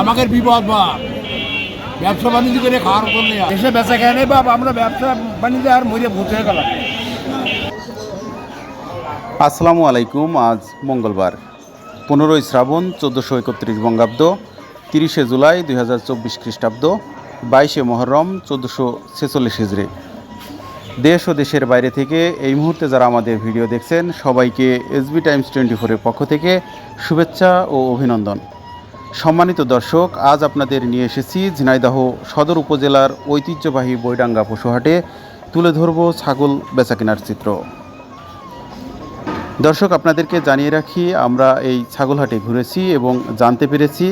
আমাদের বিপদ বা। ব্যবসা বাণিজ্য করে খাওয়ার মতন নেই এসে বেচা খেয়ে নেই বাপ আমরা ব্যবসা বাণিজ্য আর মরে ভূত হয়ে গেলাম। আসসালামু আলাইকুম আজ মঙ্গলবার পনেরোই শ্রাবণ চোদ্দোশো একত্রিশ বঙ্গাব্দ তিরিশে জুলাই দুই হাজার চব্বিশ খ্রিস্টাব্দ বাইশে মহরম চোদ্দোশো ছেচল্লিশ হিজড়ি। দেশ ও দেশের বাইরে থেকে এই মুহূর্তে যারা আমাদের ভিডিও দেখছেন, সবাইকে এসবি টাইমস টোয়েন্টি ফোরের পক্ষ থেকে শুভেচ্ছা ও অভিনন্দন। সম্মানিত দর্শক, আজ আপনাদের নিয়ে এসেছি ঝিনাইদহ সদর উপজেলার ঐতিহ্যবাহী বৈডাঙ্গা পশুহাটে তুলে ধরব ছাগল বেচাকেনার চিত্র। দর্শক, আপনাদেরকে জানিয়ে রাখি, আমরা এই ছাগলহাটে ঘুরেছি এবং জানতে পেরেছি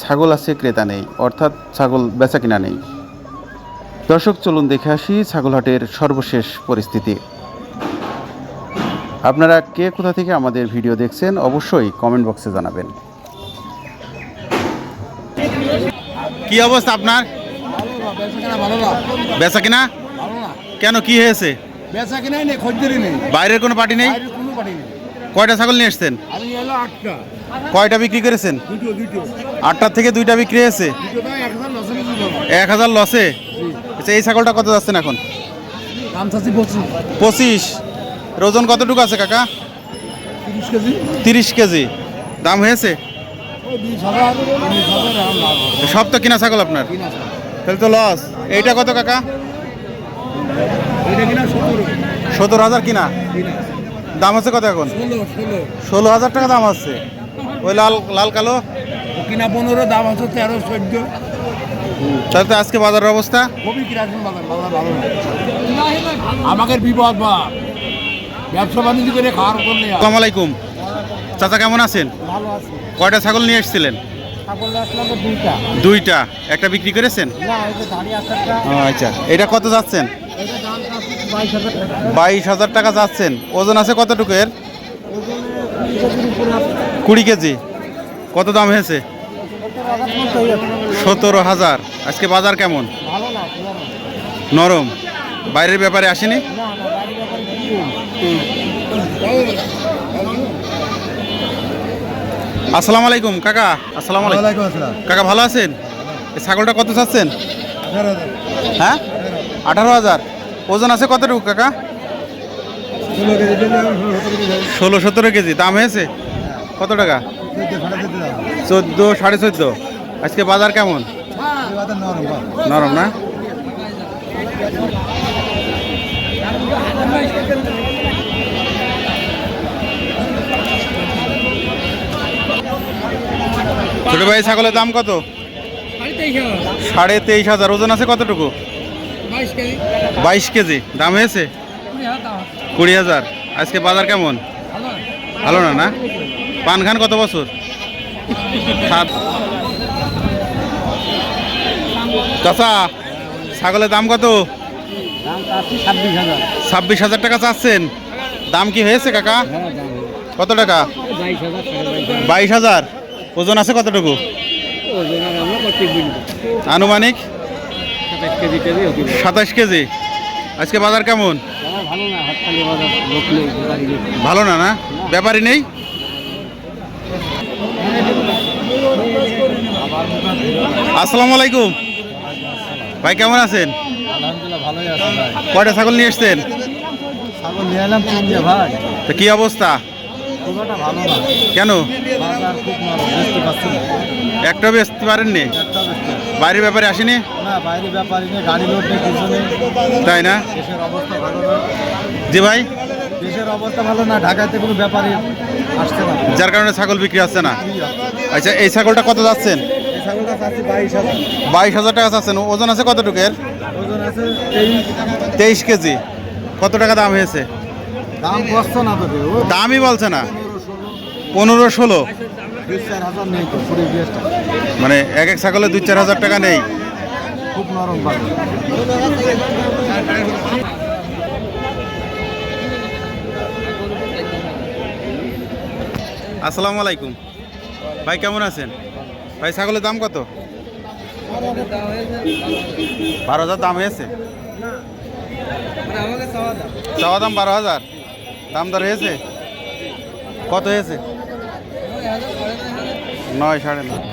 ছাগল আছে ক্রেতা নেই, অর্থাৎ ছাগল বেচা কিনা নেই। দর্শক চলুন দেখে আসি ছাগলহাটের সর্বশেষ পরিস্থিতি। আপনারা কে কোথা থেকে আমাদের ভিডিও দেখছেন অবশ্যই কমেন্ট বক্সে জানাবেন। কি অবস্থা আপনার? বেচা না কিনা? কেন কি হয়েছে? বেচা কেনাই নেই খদ্দেরই নেই বাইরের কোনো পার্টি নেই? কোনো বাড়ি নেই কয়টা ছাগল নিয়ে এসছেন? আমি এলো আটটা কয়টা বিক্রি করেছেন? দুটো দুটো। আটটার থেকে দুইটা বিক্রি হয়েছে? এক হাজার লসে? আচ্ছা এই ছাগলটা কত যাচ্ছেন এখন? দাম চাচ্ছি পঁচিশ। পঁচিশ। ওজন কতটুকু আছে কাকা? তিরিশ কেজি। তিরিশ কেজি। দাম হয়েছে? সব তো কিনা ছাগল আপনার? কিনা তাহলে তো লস এইটা কত কাকা? সতেরো। সত্তর হাজার কিনা? দাম আছে কত এখন? ষোলো হাজার টাকা দাম আছে ওই লাল লাল কালো? কিনা পনেরো দাম আছে তেরো চোদ্দ। তাহলে তো আজকে বাজারের অবস্থা? খুবই কিরাসিন বাজার বাজার ভালো না। আমাদের বিপদ বা। ব্যবসা বাণিজ্য করে খাওয়ার আসসালামু আলাইকুম। চাচা কেমন আছেন? ভালো আছে। কয়টা ছাগল নিয়ে এসেছিলেন? দুইটা? একটা বিক্রি করেছেন? আচ্ছা। এটা কত যাচ্ছেন? বাইশ হাজার টাকা। যাচ্ছেন। ওজন আছে কতটুকু এর? কুড়ি কেজি। কত দাম হয়েছে? সতেরো হাজার। আজকে বাজার কেমন। নরম। বাইরের ব্যাপারে আসেনি? আসসালামু আলাইকুম কাকা। আসসালামু আলাইকুম। কাকা ভালো আছেন? এই ছাগলটা কত চাচ্ছেন? হ্যাঁ? আঠারো হাজার। ওজন আছে কতটুকু কাকা। ষোলো সতেরো কেজি। দাম হয়েছে? কত টাকা? চোদ্দ, সাড়ে চোদ্দ। আজকে বাজার কেমন? নরম না? ছোট ভাই ছাগলের দাম কত? সাড়ে তেইশ হাজার। ওজন আছে কতটুকু? বাইশ কেজি। দাম হয়েছে? কুড়ি হাজার। আজকে বাজার কেমন? ভালো না? না পান খান কত বছর? চাচা ছাগলের দাম কত? ছাব্বিশ হাজার। টাকা চাচ্ছেন। দাম কি হয়েছে কাকা? হ্যাঁ কত টাকা? বাইশ হাজার ওজন আছে কতটুকু? আনুমানিক? সাতাশ কেজি আজকে বাজার কেমন? ভালো না না ব্যাপারই নেই? আসসালামু আলাইকুম। ভাই কেমন আছেন? কয়টা ছাগল নিয়ে এসছেন? তা কি অবস্থা? কেন? একটা বেচতে পারেননি? বাইরের ব্যাপারে আসেনি? তাই না? জি ভাই? দেশের অবস্থা ভালো না ঢাকাতে কোনো ব্যাপারী আসছে না। যার কারণে ছাগল বিক্রি হচ্ছে না? আচ্ছা এই ছাগলটা কত যাচ্ছেন? বাইশ হাজার। টাকা চাচ্ছেন। ওজন আছে কতটুকু এর? ওজন আছে তেইশ। তেইশ কেজি। কত টাকা দাম হয়েছে? দামই বলছে না। পনেরো ষোলো। মানে এক এক ছাগলে দুই চার হাজার টাকা নেই। খুব নরম আসসালামু আলাইকুম। ভাই কেমন আছেন? ভাই, ছাগলের দাম কত? বারো হাজার দাম হয়েছে? চাওয়া দাম বারো হাজার। দাম দর হয়েছে? কত হয়েছে? নয় সাড়ে নয়।